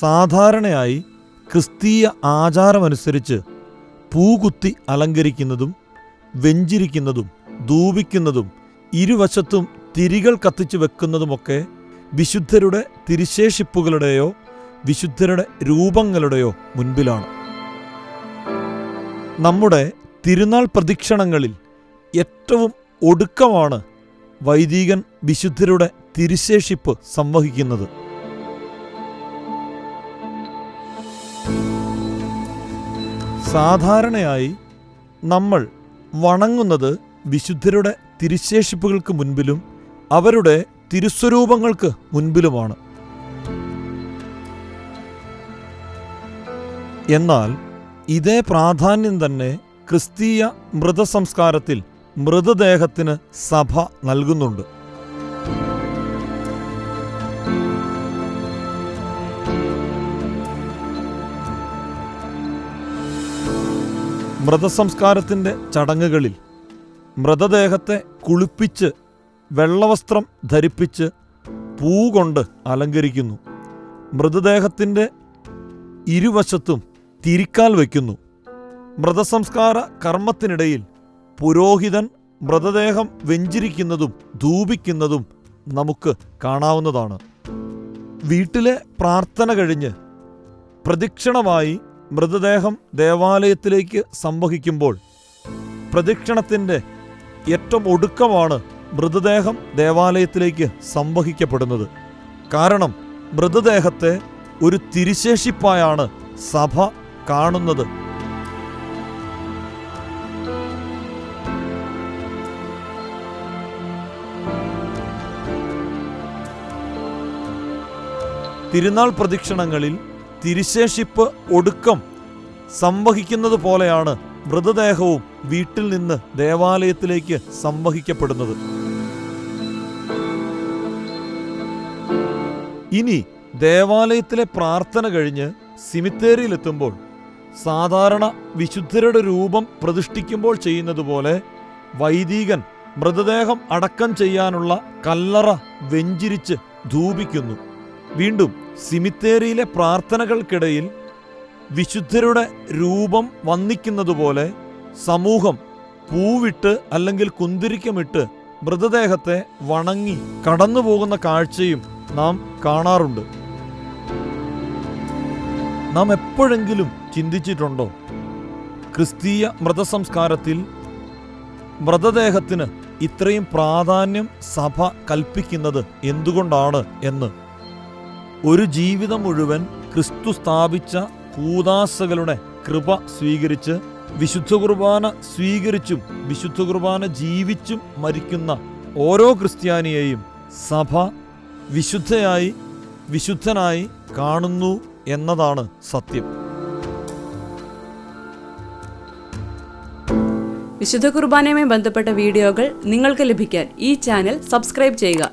സാധാരണയായി ക്രിസ്തീയ ആചാരമനുസരിച്ച് പൂകുത്തി അലങ്കരിക്കുന്നതും വെഞ്ചിരിക്കുന്നതും ധൂപിക്കുന്നതും ഇരുവശത്തും തിരികൾ കത്തിച്ചു വെക്കുന്നതുമൊക്കെ വിശുദ്ധരുടെ തിരിശേഷിപ്പുകളുടെയോ വിശുദ്ധരുടെ രൂപങ്ങളുടെയോ മുൻപിലാണ്. നമ്മുടെ തിരുനാൾ പ്രദക്ഷിണങ്ങളിൽ ഏറ്റവും ഒടുക്കമാണ് വൈദികൻ വിശുദ്ധരുടെ തിരിശേഷിപ്പ് സംവഹിക്കുന്നത്. സാധാരണയായി നമ്മൾ വണങ്ങുന്നത് വിശുദ്ധരുടെ തിരുശേഷിപ്പുകൾക്ക് മുൻപിലും അവരുടെ തിരുസ്വരൂപങ്ങൾക്ക് മുൻപിലുമാണ്. എന്നാൽ ഇതേ പ്രാധാന്യം തന്നെ ക്രിസ്തീയ മൃതസംസ്കാരത്തിൽ മൃതദേഹത്തിന് സഭ നൽകുന്നുണ്ട്. മൃതസംസ്കാരത്തിന്റെ ചടങ്ങുകളിൽ മൃതദേഹത്തെ കുളിപ്പിച്ച് വെള്ളവസ്ത്രം ധരിപ്പിച്ച് പൂ കൊണ്ട് അലങ്കരിക്കുന്നു. മൃതദേഹത്തിന്റെ ഇരുവശത്തും തിരിക്കാൽ വയ്ക്കുന്നു. മൃതസംസ്കാര കർമ്മത്തിനിടയിൽ പുരോഹിതൻ മൃതദേഹം വെഞ്ചിരിക്കുന്നതും ധൂപിക്കുന്നതും നമുക്ക് കാണാവുന്നതാണ്. വീട്ടിലെ പ്രാർത്ഥന കഴിഞ്ഞ് പ്രദക്ഷിണമായി മൃതദേഹം ദേവാലയത്തിലേക്ക് സംവഹിക്കുമ്പോൾ പ്രദക്ഷിണത്തിന്റെ ഏറ്റവും ഒടുക്കമാണ് മൃതദേഹം ദേവാലയത്തിലേക്ക് സംവഹിക്കപ്പെടുന്നത്. കാരണം മൃതദേഹത്തെ ഒരു തിരിശേഷിപ്പായാണ് സഭ കാണുന്നത്. തിരുനാൾ പ്രദക്ഷിണങ്ങളിൽ തിരുശേഷിപ്പ് ഒടുക്കം സംവഹിക്കുന്നത് പോലെയാണ് മൃതദേഹവും വീട്ടിൽ നിന്ന് ദേവാലയത്തിലേക്ക് സംവഹിക്കപ്പെടുന്നത്. ഇനി ദേവാലയത്തിലെ പ്രാർത്ഥന കഴിഞ്ഞ് സിമിത്തേരിയിലെത്തുമ്പോൾ സാധാരണ വിശുദ്ധരുടെ രൂപം പ്രതിഷ്ഠിക്കുമ്പോൾ ചെയ്യുന്നത് പോലെ വൈദികൻ മൃതദേഹം അടക്കം ചെയ്യാനുള്ള കല്ലറ വെഞ്ചിരിച്ച് ധൂപിക്കുന്നു. വീണ്ടും സിമിത്തേരിയിലെ പ്രാർത്ഥനകൾക്കിടയിൽ വിശുദ്ധരുടെ രൂപം വന്നിക്കുന്നതുപോലെ സമൂഹം പൂവിട്ട് അല്ലെങ്കിൽ കുന്തിരിക്കമിട്ട് മൃതദേഹത്തെ വണങ്ങി കടന്നുപോകുന്ന കാഴ്ചയും നാം കാണാറുണ്ട്. നാം എപ്പോഴെങ്കിലും ചിന്തിച്ചിട്ടുണ്ടോ? ക്രിസ്തീയ മൃതസംസ്കാരത്തിൽ മൃതദേഹത്തിന് ഇത്രയും പ്രാധാന്യം സഭ കൽപ്പിക്കുന്നത് എന്തുകൊണ്ടാണ് എന്ന്? ഒരു ജീവിതം മുഴുവൻ ക്രിസ്തു സ്ഥാപിച്ച കൂതാസകളുടെ കൃപ സ്വീകരിച്ച് വിശുദ്ധ കുർബാന സ്വീകരിച്ചും വിശുദ്ധ കുർബാന ജീവിച്ചും മരിക്കുന്ന ഓരോ ക്രിസ്ത്യാനിയെയും സഭ വിശുദ്ധയായി വിശുദ്ധനായി കാണുന്നു എന്നതാണ് സത്യം. വിശുദ്ധ കുർബാനയുമായി ബന്ധപ്പെട്ട വീഡിയോകൾ നിങ്ങൾക്ക് ലഭിക്കാൻ ഈ ചാനൽ സബ്സ്ക്രൈബ് ചെയ്യുക.